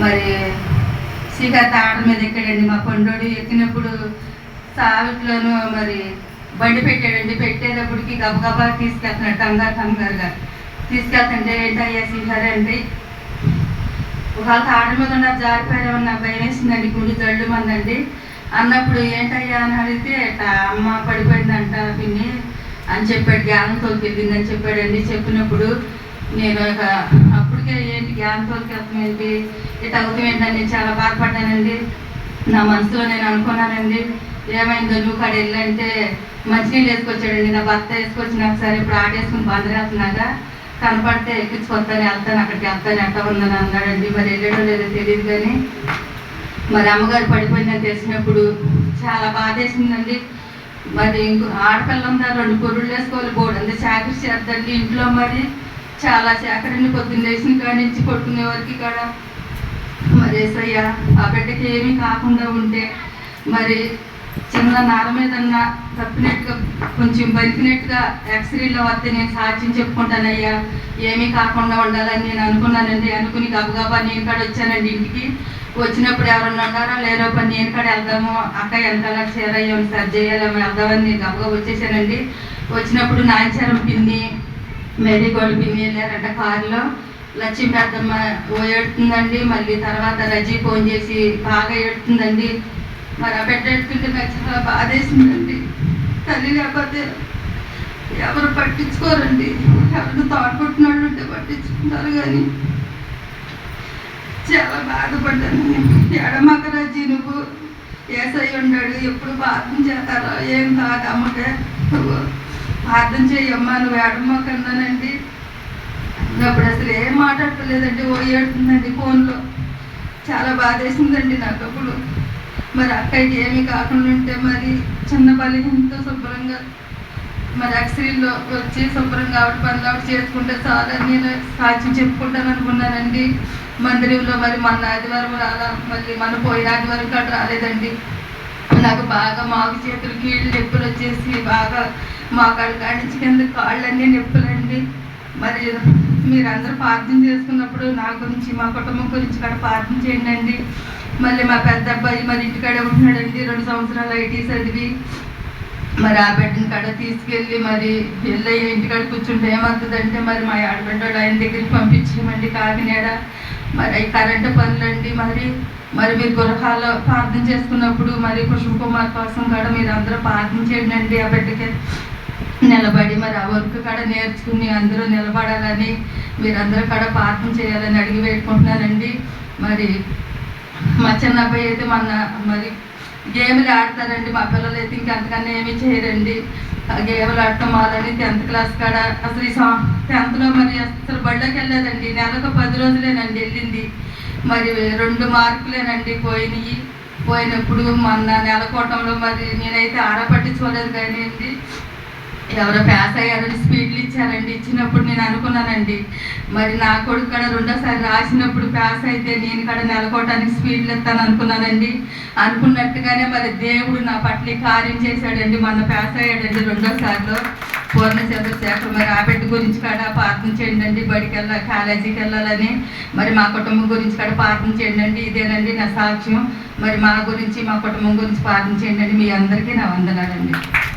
మరి శ్రీకాంత్ తాడ మీద ఎక్కాడండి. మా పండోడు ఎక్కినప్పుడు సావిట్లోనూ మరి బండి పెట్టాడండి. పెట్టేటప్పటికి గబగబా తీసుకెళ్తున్నాడు కంగారు కంగారుగా. తీసుకెళ్తుంటే ఏంటయ్యా శ్రీహరి అంటే ఒకవేళ తాడ మీద ఉన్న జారిపోయామన్న భయం వేసిందండి? గుండె జల్లు మందండి. అన్నప్పుడు ఏంటయ్యా అని అడిగితే అమ్మ పడిపోయిందంట పిన్ని అని చెప్పాడు. జ్ఞానం తోలుకెళ్ళింది అని చెప్పాడండి. చెప్పినప్పుడు నేను ఒక ఇప్పటికే ఏంటి జ్ఞానం తోలుకెళ్తాం ఏంటి ఇట్లా అవుతాం చాలా బాధపడ్డానండి. నా మనసులో నేను అనుకున్నానండి. ఏమైందో నువ్వు కాడ వెళ్ళంటే మంచినీళ్ళు వేసుకొచ్చాడండి. నా భర్త వేసుకొచ్చిన ఒకసారి ఇప్పుడు సరే వేసుకుని ఆటేసుకుని బందరేస్తున్నాగా కనపడితే ఎక్కించుకొస్తాను వెళ్తాను అక్కడికి వెళ్తాను ఎంత ఉందని అన్నాడండి. మరి వెళ్ళడం లేదో తెలియదు కానీ. మరి అమ్మగారు పడిపోయిందని తెలిసినప్పుడు చాలా బాధ వేసిందండి మరి ఇంకో ఆడపిల్ల ఉందా? రెండు పొరుళ్ళు వేసుకోవాలి బోర్డు అంతా చాకరీ చేద్దండి ఇంట్లో మరి. చాలా చాకరిని పొద్దున్న లేచిన కాడ నుంచి కొట్టుకునే వరకు కాడ. మరి ఏసయ్య ఆ బిడ్డకి ఏమీ కాకుండా ఉంటే మరి చిన్న నాల మీద తప్పినట్టుగా కొంచెం బతికినట్టుగా ఎక్స్రేలో వస్తే నేను సాక్ష్యం చెప్పుకుంటానయ్యా. ఏమీ కాకుండా ఉండాలని నేను అనుకున్నానండి. అనుకుని గబగబా నేను కాడ వచ్చానండి ఇంటికి. వచ్చినప్పుడు ఎవరన్నా ఉన్నారో? లేరో పని నేను కాడ వెళ్దాము అక్క వెనకాల చేరయ్యాము సరి చేయాలి? వెళ్దామని నేను గబగబా వచ్చేసానండి. వచ్చినప్పుడు నాయచారం పిన్ని మేరీ గోల్డ్ పిన్ని వెళ్ళారంట కారులో లక్ష్మీ పెద్దమ్మ ఏడుతుందండి. మళ్ళీ తర్వాత రజీ ఫోన్ చేసి బాగా ఏడుతుందండి. మరి ఆ బిడ్డ ఎడుతుంటే నాకు చాలా బాధేసిందండి. తల్లి లేకపోతే ఎవరు పట్టించుకోరండి. ఎవరు తోడుకుంటున్న వాళ్ళు ఉంటే పట్టించుకుంటారు కానీ చాలా బాధపడ్డాను. ఎడమక రజీ నువ్వు ఏసై ఉన్నాడు. ఎప్పుడు ప్రార్థన చేస్తారో ఏం కాదు అమ్మకే అర్థం చేయమ్మా నువ్వు ఎడమకన్నానండి అప్పుడు అసలు ఏం మాట్లాడలేదండి ఓ ఏడుతుందండి ఫోన్లో. చాలా బాధేసిందండి నాకు అప్పుడు. మరి అక్కడికి ఏమీ కాకుండా ఉంటే మరి చిన్న బలిహంతో శుభ్రంగా మరి అక్సిరీలో వచ్చి శుభ్రంగా ఆవిడ పనులు ఆవిడ చేసుకుంటే చాలా నేను సాక్ష్యం చెప్పుకుంటాను అనుకున్నానండి. మందిరంలో మరి మన ఆదివారం రాలా మళ్ళీ మన పోయిన ఆదివారం కాడ రాలేదండి. నాకు బాగా మాకు చేతులు కీళ్ళు నొప్పులు వచ్చేసి బాగా మా కాడ కాళ్ళన్నీ నొప్పులండి. మరి మీరందరూ ప్రార్థన చేసుకున్నప్పుడు నా గురించి మా కుటుంబం గురించి కూడా ప్రార్థన చేయండి అండి మళ్ళీ మా పెద్ద అబ్బాయి మరి ఇంటికాడే ఉంటున్నాడండి రెండు సంవత్సరాలు ఐటీ చదివి. మరి ఆ బిడ్డని కాడ తీసుకెళ్ళి మరి వెళ్ళి ఇంటికాడ కూర్చుంటే ఏమవుతుందంటే మరి మా ఆడబిడ్డ ఆయన దగ్గరికి పంపించామండి కాకినాడ. మరి అవి కరెంటు పనులండి మరి. మరి మీరు గృహాల్లో ప్రార్థన చేసుకున్నప్పుడు మరి పుష్ప కుమార్ కోసం కూడా మీరు అందరూ ప్రార్థన చేయండి ఆ బిడ్డకి. నిలబడి మరి ఆ వర్క్ కాడ నేర్చుకుని అందరూ నిలబడాలని మీరందరూ కాడ ప్రార్థన చేయాలని అడిగి పెట్టుకుంటున్నానండి మరి మా చిన్న అబ్బాయి అయితే మన మరి గేమ్లు ఆడతారండి. మా పిల్లలు అయితే ఇంకంతకన్నా ఏమీ చేయరండి. ఆ గేమ్లు ఆడటం వాళ్ళని టెన్త్ క్లాస్ కాడ అసలు ఈ టెన్త్లో మరి అసలు బళ్ళకి వెళ్ళలేదండి. నెలకు పది రోజులేనండి వెళ్ళింది. మరి రెండు మార్కులేనండి పోయినాయి. పోయినప్పుడు మొన్న నెలకోవటంలో మరి నేనైతే ఆర పట్టించుకోలేదు కానీ ఎవరో పాస్ అయ్యారని స్పీడ్లు ఇచ్చారండి. ఇచ్చినప్పుడు నేను అనుకున్నానండి. మరి నా కొడుకు కూడా రెండోసారి రాసినప్పుడు పాస్ అయితే నేను కూడా నెలకోవటానికి స్పీడ్లు ఇస్తాను అనుకున్నానండి. అనుకున్నట్టుగానే మరి దేవుడు నా పట్ల కార్యం చేశాడండి. మొన్న పాస్ అయ్యాడండి రెండోసారిలో. పూర్ణ చంద్రశేఖర్ మరి ఆ బిడ్డ గురించి కూడా ప్రార్థన చేయండి అండి బడికి వెళ్ళాలి కాలేజీకి వెళ్ళాలని. మరి మా కుటుంబం గురించి కూడా ప్రార్థన చేయండి అండి ఇదేనండి నా సాక్ష్యం. మరి మా గురించి మా కుటుంబం గురించి ప్రార్థన చేయండి అండి మీ అందరికీ నా వందనాలండి.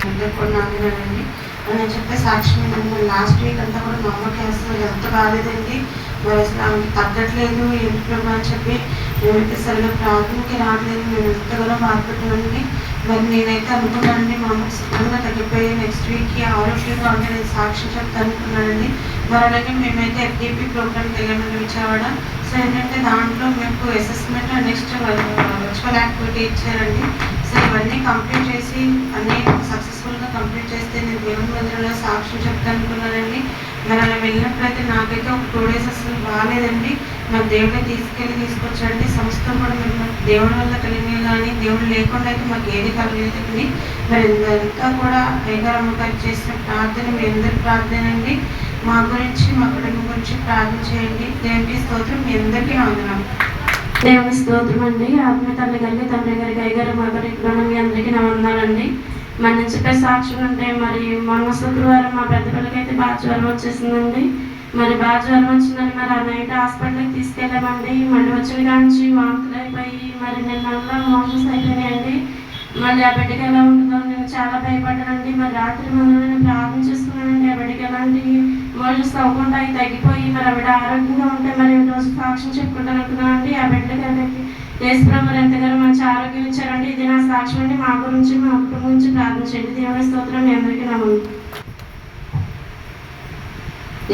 అందుకున్నానండి నేను చెప్పే సాక్ష్యం ఏంటంటే లాస్ట్ వీక్ అంతా కూడా మా అమ్మకి అసలు ఎంత బాగాలేదండి మరి అసలు ఆమెకి తగ్గట్లేదు ఇంట్లో అని చెప్పి మేమైతే సరిగ్గా ప్రార్థనకి రావట్లేదు మేము ఎంతగానో బాధపడుతున్నామండి. మరి నేనైతే అనుకున్నానండి మా అమ్మకి శుభ్రంగా తగ్గిపోయి నెక్స్ట్ వీక్కి ఆరోగ్యంగా ఉంటే నేను సాక్ష్యం చెప్తాను అనుకున్నానండి. మరి అలాగే మేమైతే ఎఫ్డిపి ప్రోగ్రామ్కి వెళ్ళామండి విజయవాడ. సో ఏంటంటే దాంట్లో మీకు అసెస్మెంట్ నెక్స్ట్ వర్చువల్ యాక్టివిటీ ఇచ్చారండి. సో ఇవన్నీ కంప్లీట్ చేసి అన్నీ సక్సెస్ఫుల్గా కంప్లీట్ చేస్తే నేను దేవుని మందిరంలో సాక్ష్యం చెప్తానుకున్నానండి. మరి అలా వెళ్ళినప్పుడైతే నాకైతే ఒక టూ డేస్ అసలు బాగాలేదండి మరి దేవుడే తీసుకెళ్ళి తీసుకొచ్చాడండి. సంస్థ కూడా మేము దేవుడి వల్ల కలిగినవి కానీ దేవుడు లేకుండా అయితే మాకు ఏది కలగలేదండి. మరి ఇదంతా కూడా అయ్యగారమ్మ గారు చేసిన ప్రార్థన మీ అందరి ప్రార్థన అండి మా గురించి మా కుటుంబం గురించి ప్రార్థన చేయండి. దేవునికి స్తోత్రం. మీ అందరికీ వందనాలు. దేవుని స్తోత్రం అండి ఆత్మ తల్లి గారికి తండ్రి గారి గైగారు మా మీ అందరికీ నా వందనాలండి మరి చెప్పే సాక్షులు ఉంటే మరి మొన్న శుక్రవారం మా పెద్ద పిల్లకైతే బాగా జ్వరం వచ్చేసిందండి. మరి బాగా జ్వరం వచ్చిందని మరి ఆ నైట్ హాస్పిటల్కి తీసుకెళ్ళామండి. మళ్ళీ వచ్చిన కాంచి వాంతులు అయిపోయి మరి నిన్న మోషన్స్ అయిపోయినాయండి. మళ్ళీ ఆ బిడ్డకి ఎలా ఉంటుందో నేను చాలా భయపడ్డానండి. మరి రాత్రి మొదలు నేను ప్రార్థన చేసుకున్నానండి ఆ బిడ్డకి ఎలాంటి మోషన్స్ అవ్వకుండా అవి తగ్గిపోయి మరి ఆవిడ ఆరోగ్యంగా ఉంటే మరి రోజు సాక్ష్యం చెప్పుకుంటాను అనుకున్నామండి ఆ బిడ్డకి యేసుప్రభు ఎంతగానో మంచి ఆరోగ్యం ఇచ్చారండి. ఇది నా సాక్ష్యం అండి. మా గురించి మా కుటుంబం గురించి ప్రార్థించండి దేవుని స్తోత్రం మీ అందరికీ నమ్మండి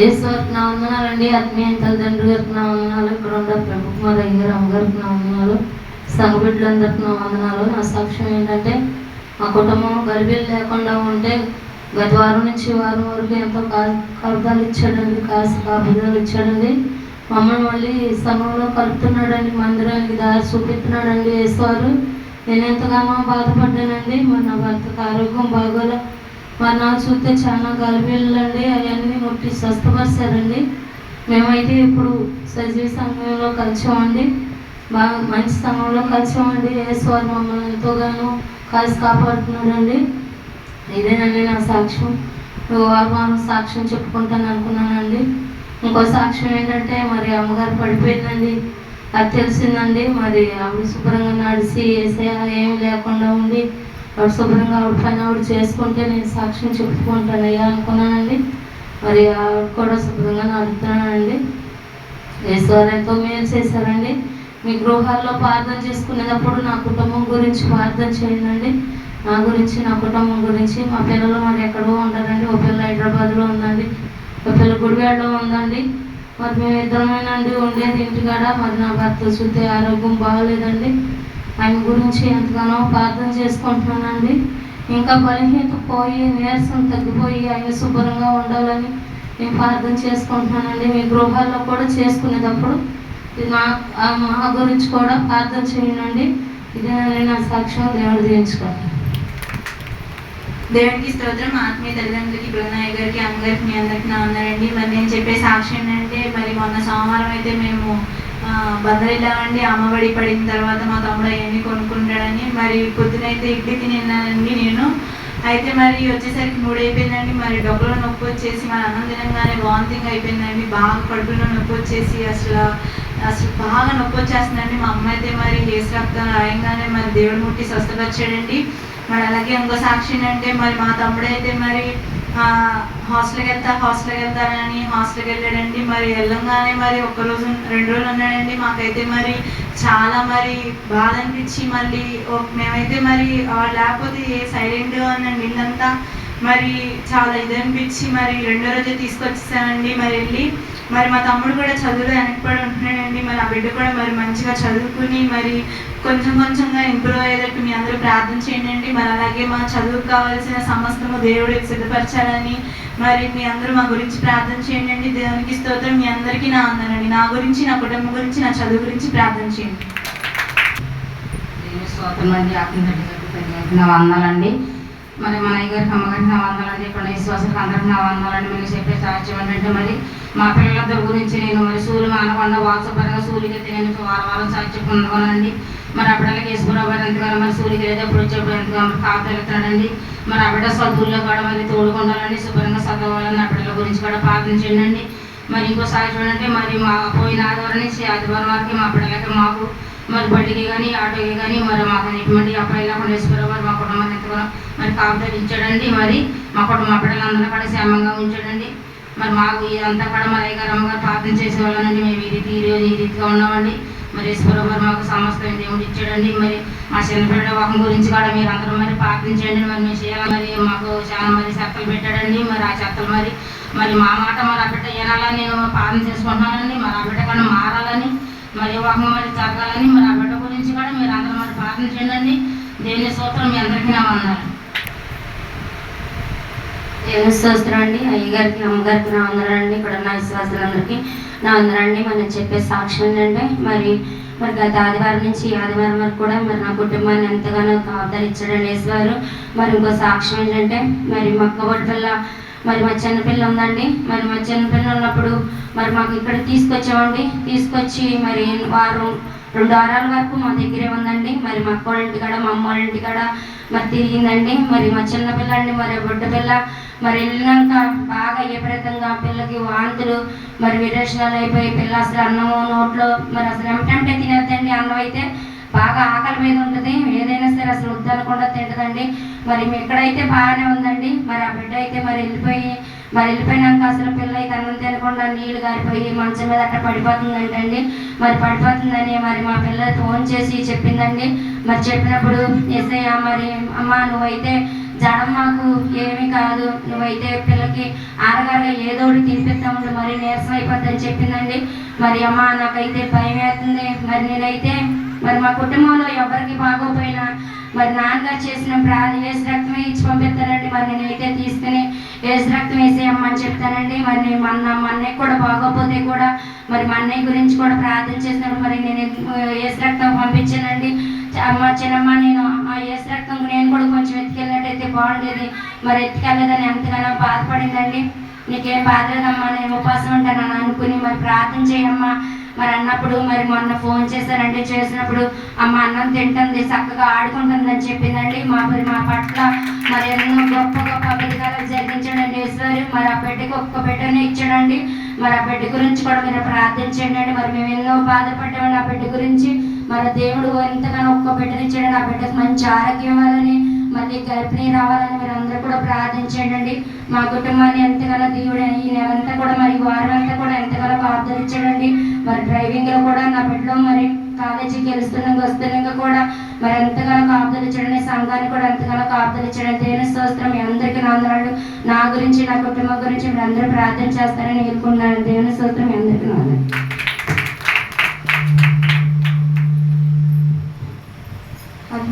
ఈశ్వరికి నా వందనాలండి ఆత్మీయ తల్లిదండ్రులు గారికి నా వందనాలు ఇక్కడ ఉన్న ప్రభు కుమార్ అయ్యగారు అమ్మగారికి నా వందనాలు సంఘ నా వందనాలు. నా సాక్ష్యం ఏంటంటే మా కుటుంబం గర్భిలు లేకుండా ఉంటే గత వారం నుంచి వారం వరకు ఎంతో కా- ఇచ్చాడండి కాసి కాపుదాలు ఇచ్చాడండి. మమ్మల్ని మళ్ళీ సంఘంలో కలుపుతున్నాడండి మందిరానికి దారి చూపిస్తున్నాడండి వేసేవారు నేను ఎంతగానో బాధపడ్డానండి. మరి నా భర్తకు ఆరోగ్యం బాగోలే. మరి నాకు చూస్తే చాలా గర్భిళ్ళండి అవన్నీ ముట్టి స్వస్థపరిచారండి. మేమైతే ఇప్పుడు సజీవ సంఘంలో కలిసామండి. బాగా మంచి సంఘంలో కలిసామండి. యేసువారు మమ్మల్ని ఎంతోగానో కలిసి కాపాడుతున్నాడండి. ఇదేనండి నా సాక్ష్యం. వారం సాక్ష్యం చెప్పుకుంటాను అనుకున్నానండి. ఇంకో సాక్ష్యం ఏంటంటే మరి అమ్మగారు పడిపోయిందండి. అది తెలిసిందండి. మరి ఆవిడ శుభ్రంగా నడిచి వేసే ఏమి లేకుండా ఉండి ఆవిడ శుభ్రంగా ఆవిడ పని ఆవిడ చేసుకుంటే నేను సాక్ష్యం చెప్పుకుంటానయ్యా అనుకున్నానండి. మరి ఆవిడ కూడా శుభ్రంగా నడుపుతున్నానండి. ఈశ్వర్ ఎంతో మేలు చేశారండి. మీ గృహాల్లో ప్రార్థన చేసుకునేటప్పుడు నా కుటుంబం గురించి ప్రార్థన చేయండి. నా గురించి నా కుటుంబం గురించి మా పిల్లలు మరి ఎక్కడో ఉంటారండి. ఒక పిల్ల హైదరాబాద్లో ఉందండి. ఒక పిల్ల గుడివాడలో ఉందండి. మరి మేము ఇద్దరమేనండి ఉండేది ఇంటికాడ. మరి నా భర్త చూస్తే ఆరోగ్యం బాగలేదండి. ఆయన గురించి ఎంతగానో ప్రార్థన చేసుకుంటున్నానండి. ఇంకా బలహీనత పోయి నీరసం తగ్గిపోయి ఆయన శుభ్రంగా ఉండాలని నేను ప్రార్థన చేసుకుంటున్నానండి. మీ గృహాల్లో కూడా చేసుకునేటప్పుడు ఇది నా మా గురించి కూడా ప్రార్థన చేయండి. ఇది నా సాక్ష్యం దేవుడు దీవించుకోండి దేవునికి స్తోత్రం ఆత్మీయ తల్లిదండ్రులకి బృందయ్య గారికి అమ్మగారికి మీ అందరికి నా ఉన్నారండి మరి నేను చెప్పే సాక్షి ఏంటంటే మరి మొన్న సోమవారం అయితే మేము ఆ, అమ్మబడి వెళ్ళామండి అమ్మఒడి పడిన తర్వాత మా తమ్ముడు అవన్నీ కొనుక్కుంటాడని. మరి పొద్దునైతే ఇడ్లీ తిన్నానండి నేను. అయితే మరి వచ్చేసరికి మూడు అయిపోయిందండి మరి డబ్బులో నొప్పి వచ్చేసి మరి అన్నం తినంగానే వాంతింగ్ అయిపోయిందండి. బాగా కడుపులో నొప్పి వచ్చేసి అసలు అసలు బాగా నొప్పి వచ్చేస్తుందండి. మా అమ్మ అయితే మరి హేస్ రక్తం రాయంగానే మరి దేవుడు ముట్టి స్వస్థపరిచాడండి. మరి అలాగే ఇంకో సాక్షి అంటే మరి మా తమ్ముడు అయితే మరి హాస్టల్కి వెళ్తా హాస్టల్కి వెళ్తానని హాస్టల్కి వెళ్ళాడండి. మరి వెళ్ళంగానే మరి ఒక రోజు రెండు రోజులు ఉన్నాడండి. మాకైతే మరి చాలా మరి బాధ అనిపించి మళ్ళీ మేమైతే మరి లేకపోతే ఏ సైలెంట్ అనండి ఇల్లంతా మరి చాలా ఇది అనిపించి మరి రెండో రోజే తీసుకొచ్చేసామండి మరి వెళ్ళి మరి మా తమ్ముడు కూడా చదువులో వెనకబడి ఉంటున్నాడండి. మరి ఆ బిడ్డ కూడా మరి మంచిగా చదువుకుని మరి కొంచెం కొంచెంగా ఇంప్రూవ్ అయ్యేటట్టు మీ అందరూ ప్రార్థన చేయండి. మరి అలాగే మా చదువుకు కావాల్సిన సమస్తము దేవుడు సిద్ధపరచాలని మరి మీ అందరూ మా గురించి ప్రార్థన చేయండి. దేవునికి స్తోత్రం. మీ అందరికీ నా అందరండి నా గురించి నా కుటుంబం గురించి నా చదువు గురించి ప్రార్థన చేయండి. స్తోత్రం అండి. నా వందలండి. మరి మన గారి అమ్మగారికి నా వందలండి చెప్పండి విశ్వాసాలకు అందరికి నా వందలండి మీరు చెప్పే సాధ్యం ఏంటంటే మరి మా పిల్లలందరి గురించి నేను మరి సూర్యులు మానకుండా వాట్సాపరంగా సూర్యుకి ఎత్తి నేను వారం వారం సాక్ష్యం పొందుకోనండి మరి ఆ బిడ్డలకి ఈశ్వరరావు గారు ఎంతగానో మరి సూర్యుకి అప్పుడు వచ్చేప్పుడు ఎంతగా మరి కాపుతెలుతున్నాడండి మరి ఆ బిడ్డ చదువుల్లో కూడా మరి తోడుకుండాలండి శుభ్రంగా చదవాలని ఆ పిల్లల గురించి కూడా ప్రార్థించండి మరి ఇంకో సాక్ష్యం మరి మా పోయిన ఆదివారం నుంచి ఆదివారం వరకు మా పిల్లలకి మాకు మరి బండికి కానీ ఆటోకి కానీ మరి మాకు ఎటువంటి అబ్బాయి లేకుండా ఈశ్వరరావు గారు మా కుటుంబాన్ని ఎంతగానో మరి కాపుదలు ఇచ్చాడండి. మరి మా కుటుంబ మా బిడ్డలందరూ కూడా క్షేమంగా ఉంచాడండి. మరి మాకు ఇదంతా కూడా మరి అయ్యగారు అమ్మగారు ప్రార్థన చేసేవాళ్ళనండి మేము ఈ రీతి ఈరోజు ఈ రీతిగా ఉన్నామండి. మరి ఈశ్వరరావు గారు మాకు సమస్తం దేవుడు ఇచ్చాడండి. మరి మా చిన్నపిల్ల వాహం గురించి కూడా మీరు అందరూ మరి ప్రార్థించండి మరి మేము చేయాలి. మరి మాకు చాలా మరి చెత్తలు పెట్టాడండి. మరి ఆ చెత్తలు మరి మరి మా మాట మరి ఆ బిడ్డ వినాలని నేను ప్రార్థన చేసుకుంటున్నానండి. మరి ఆ బిడ్డ కూడా మారాలని మరి వివాహం మరి జరగాలని మరి ఆ బిడ్డ గురించి కూడా మీరు అందరూ మరి ప్రార్థన చేయండి దేవుని సూత్రం మీ అందరికీ నా వందనాలు. దేవుని స్తోత్రం అండి. అయ్యగారికి అమ్మగారికి నా వందనండి ఇక్కడ ఉన్న విశ్వాసులందరికీ నా వందనండి మనం చెప్పే సాక్ష్యం ఏంటంటే మరి మరి గత ఆదివారం నుంచి ఈ ఆదివారం వరకు కూడా మరి నా కుటుంబాన్ని ఎంతగానో కాపుదలు ఇచ్చాడని వేసేవారు మరి ఇంకో సాక్ష్యం ఏంటంటే మరి మక్కబొడి పిల్ల మరి మా చిన్నపిల్ల ఉందండి. మరి మా చిన్నపిల్ల ఉన్నప్పుడు మరి మాకు ఇక్కడ తీసుకొచ్చామండి. తీసుకొచ్చి మరి వారం రెండు వారాల వరకు మా దగ్గరే ఉందండి. మరి మా అక్క వాళ్ళ ఇంటికాడ మా అమ్మ వాళ్ళ ఇంటికాడ మరి తిరిగిందండి. మరి మా చిన్నపిల్ల అండి మరి బుడ్డ పిల్ల. మరి వెళ్ళినాక బాగా విపరీతంగా పిల్లకి వాంతులు మరి విరేషణాలు అయిపోయి పిల్ల అసలు అన్నము నోట్లో మరి అసలు వెంటంటే తినేద్దండి అన్నం అయితే. బాగా ఆకలి మీద ఉంటుంది. అసలు వద్దనకుండా తింటదండి. మరి మీ ఇక్కడైతే బాగానే ఉందండి. మరి ఆ బిడ్డ అయితే మరి వెళ్ళిపోయి మరి వెళ్ళిపోయినాక అసలు పిల్ల అయితే అన్నం తినకుండా నీళ్ళు గారిపోయి మంచం మీద అట్లా పడిపోతుందంటండి. మరి పడిపోతుందని మరి మా పిల్ల ఫోన్ చేసి చెప్పిందండి. మరి చెప్పినప్పుడు ఎస్ఐ మరి అమ్మ నువ్వైతే జడం మాకు ఏమీ కాదు. నువ్వైతే పిల్లకి ఆరగారుగా ఏదో ఒకటి తినిపిస్తాము మరి నీరసం అయిపోద్దని చెప్పిందండి. మరి అమ్మ నాకైతే భయం వేస్తుంది మరి నేనైతే మరి మా కుటుంబంలో ఎవరికి బాగోపోయినా మరి నాన్నగారు చేసిన ప్రాణి వేసి రక్తమే ఇచ్చి పంపిస్తానండి మరి నేనైతే తీసుకుని వేసి రక్తం వేసేయమ్మని చెప్తానండి. మరి నేను మన మా అన్నయ్య కూడా బాగోపోతే కూడా మరి మా అన్నయ్య గురించి కూడా ప్రార్థన చేసినారు మరి నేను వేసి రక్తం పంపించానండి? మా చిన్నమ్మ నేను ఆ ఏసు రక్తం నేను కూడా కొంచెం ఎత్తుకెళ్ళినట్టయితే బాగుండేది. మరి ఎత్తుకెళ్ళదని ఎంతగానో బాధపడిందండి. నీకేం బాధ లేదమ్మా నేను ఉపవాసం ఉంటానని అనుకుని మరి ప్రార్థన చేయమ్మా. మరి అన్నప్పుడు మరి మొన్న ఫోన్ చేశారంటే చేసినప్పుడు అమ్మ అన్నం తింటుంది చక్కగా ఆడుకుంటుందని చెప్పిందండి. మా మరి మా పట్ల మరి ఎన్నో గొప్ప గొప్ప అభివృద్ధిగాలు జరిగించాడండి ఈశ్వరి. మరి ఆ బిడ్డకి ఒక్క బిడ్డనే ఇచ్చాడండి. మరి ఆ బిడ్డ గురించి కూడా మీరు ప్రార్థించండి మరి మేము ఎన్నో బాధపడ్డామండి ఆ బిడ్డ గురించి. మరి దేవుడు ఎంతగానో ఒక్క బిడ్డనిచ్చాడండి ఆ బిడ్డకు మంచి ఆరోగ్యం ఇవ్వాలని మళ్ళీ గర్భిణీ రావాలని మీరు అందరూ కూడా ప్రార్థించండి మా కుటుంబాన్ని ఎంతగానో దేవుడు ఈ నెలంతా కూడా మరి వారం అంతా కూడా ఎంతగానో ప్రార్థించండి మరి డ్రైవింగ్లో కూడా నా బిడ్డలో మరి కాలేజీకి వెళ్తున్నాక వస్తున్నాక కూడా మరి ఎంతగానో కాపుదలిచ్చడని సంఘాన్ని కూడా ఎంతగానో కాపుదలిచ్చడం దేవుని స్తోత్రం మీ అందరికీ నాందనాడు నా గురించి నా కుటుంబం గురించి మీరు అందరూ ప్రార్థన చేస్తారని కోరుకుంటున్నాను దేవుని స్తోత్రం మీ అందరికీ నాందనాడు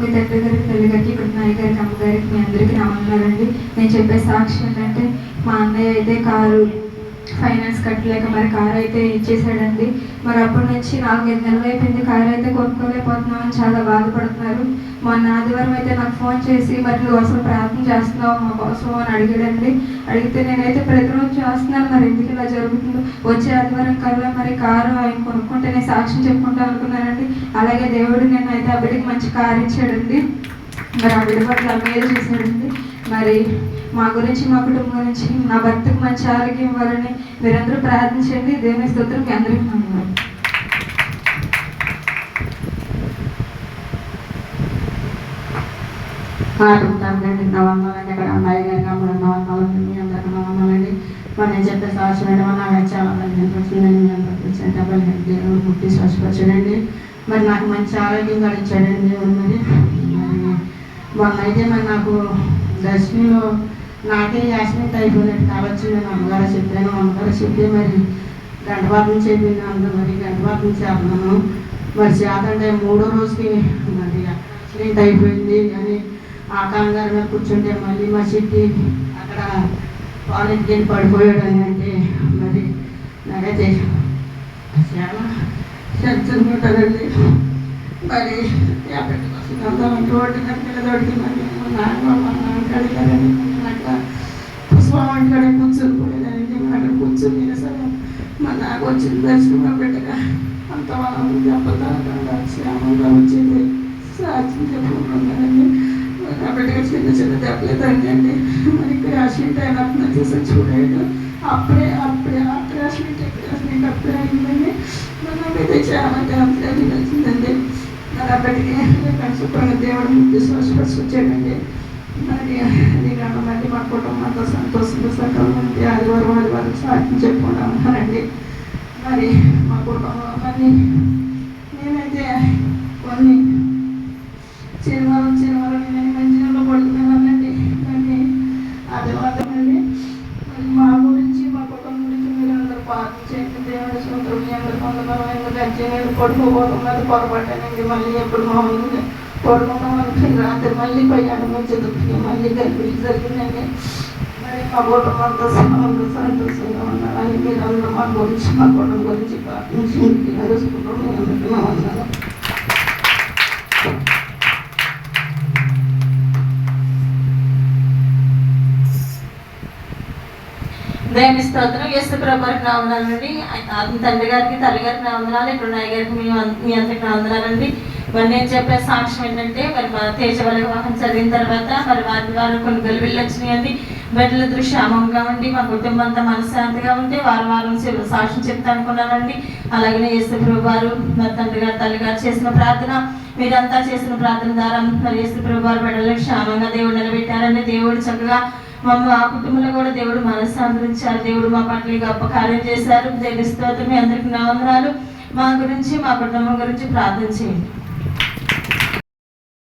మీ తండ్రి గారికి తల్లి గారికి ఇక్కడ నాయ గారికి అమ్మగారికి మీ అందరికీ నమ్మన్నారండి నేను చెప్పే సాక్షి ఏంటంటే మా అన్నయ్య అయితే కారు ఫైనాన్స్ కట్టలేక మరి కారు అయితే ఇచ్చేసాడండి మరి అప్పటి నుంచి నాలుగైదు నెలలు అయిపోయింది కార్ అయితే కొనుక్కోలేకపోతున్నామని చాలా బాధపడుతున్నారు. మొన్న ఆదివారం అయితే నాకు ఫోన్ చేసి మరి నువ్వు అసలు ప్రార్థన చేస్తున్నావు మా కోసం అని అడిగాడండి. అడిగితే నేనైతే ప్రతిరోజు చేస్తున్నాను మరి ఎందుకు ఇలా జరుగుతుందో? వచ్చే ఆదివారం కల్లా మరి కారు ఆయన కొనుక్కుంటే నేను సాక్ష్యం చెప్పుకుంటా అనుకున్నానండి. అలాగే దేవుడు నేను అయితే ఆ బిడ్డకి మంచి కారు ఇచ్చాడండి. మరి ఆ బిడ్డ పట్ల మేలు చేశాడండి. మరి మా గురించి మా కుటుంబం గురించి నా భర్తకు మంచి ఆరోగ్యం ఇవ్వాలని మీరందరూ ప్రార్థించండి. దేవుని స్తోత్రం మీ అందరికీ నమ్మకం మాట్లాడుతుందండి నవన్నాలండి వందలండి ఇక్కడ అమ్మాయి గారికి అమ్మ నవన్నాలండి మీ అందరికీ నవన్నాలండి వందలండి మరి నేను చెప్పే సాక్ష్యం ఏంటో నాకు చాలా వచ్చిందండి మీ అందరికి వచ్చిన దేవుడు పుట్టి స్వచ్ఛపరచడండి మరి నాకు మంచి ఆరోగ్యం గడిచాడండి మరి. మొన్న అయితే మరి నాకు దర్శనంలో నాకే యాస్మిన్ అయిపోయినట్టు కావచ్చు నేను అమ్మగారు చెప్పాను. అమ్మగారు చెప్తే మరి గంటపాతం నుంచి అందరూ మరి గంటపాటు నుంచి అన్నాను. మరి చేతంటే మూడో రోజుకి మరి యాక్సిడెంట్ అయిపోయింది అని ఆ కంగారు మీద కూర్చుంటే మళ్ళీ మా చెట్టి అక్కడ కాలేజ్కి వెళ్ళి పడిపోయాడు అని అంటే మరి నాకైతే చాలా టెన్షన్ ఉంటుందండి మరి యాభై రోడ్డు పిల్లదోడికి మరి మా నాన్న మా నాన్న అడిగారని అట్లా పుష్పం ఇక్కడ కూర్చొని పోయేదానికి అక్కడ కూర్చొని సరే మా నాకు వచ్చింది దర్శనం పెట్టగా అంత దెబ్బతాకుండా శ్యామంగా వచ్చింది సాక్షి చెప్పుకుంటున్నానండి నా బిడ్డగా చిన్న చిన్న దెబ్బలే తగ్గిందండి మరి ఇక్కడ యాక్సిడెంట్ అయినప్పుడు చూసి చూడలేదు అప్పుడే అప్పుడే అప్పుడే యాక్సిడెంట్ ఎక్కడ యాక్సిడెంట్ అప్పుడే అయిందండి మరి నాకైతే చాలా దెబ్బలు వచ్చిందండి మరి శుభ్రంగా దేవుడు ముద్దు స్వచ్ఛపరిచి మరి అది కాక మళ్ళీ మా కుటుంబంతో సంతోషంగా సకాలం ఉంది. ఆదివారం ఆదివారం సాధ్యం చెప్పుకుంటా మరి మా కుటుంబం మరి పోతున్నది పడుకోబోతున్నది మళ్ళీ ఎప్పుడు మామూలుగా పడుకుంటాం అనుకుని రాత్రి మళ్ళీ ప్రయాణం వచ్చేటప్పటికి మళ్ళీ గర్భిణి జరిగిందండి. మరి మా కుటుంబంతో సమానంగా సంతోషంగా ఉన్నారు. అని మీరు అందరూ మా గురించి మా కుటుంబం గురించి ప్రార్థించి నడుచుకుంటాం మీ అందరికీ నా వందనాలు. దేని స్తోత్రం యేసు ప్రభారికి నా వందనాలండి తండ్రి గారికి తల్లి గారికి నా వందనాలు ఇప్పుడు నాయ గారికి మీ మీ అందరికి నా వందనాలండి మరి నేను చెప్పే సాక్ష్యం ఏంటంటే మరి మా తేజవల వివాహం చదివిన తర్వాత మరి వారి వారు కొన్ని గెలుపులు వచ్చినాయండి. బిడ్డలు క్షేమంగా ఉండి మా కుటుంబం అంతా మనశ్శాంతిగా ఉంటే వారం వారం సాక్ష్యం చెప్తా అనుకున్నానండి అలాగనే యేసు ప్రభు వారు మరి తండ్రి గారు తల్లి గారు చేసిన ప్రార్థన మీరంతా చేసిన ప్రార్థన ద్వారా మరి యేసు ప్రభు వారు బిడ్డలకు క్షేమంగా దేవుడు నిలబెట్టారండి. దేవుడు చక్కగా మమ్మ ఆ కుటుంబంలో కూడా దేవుడు మనస్సాంతరించారు దేవుడు మా పట్ల గొప్ప కార్యం చేశారు. దేవుడి స్తోత్రం మీ అందరికి నా వందనాలు. మా గురించి మా కుటుంబం గురించి ప్రార్థన చేయండి.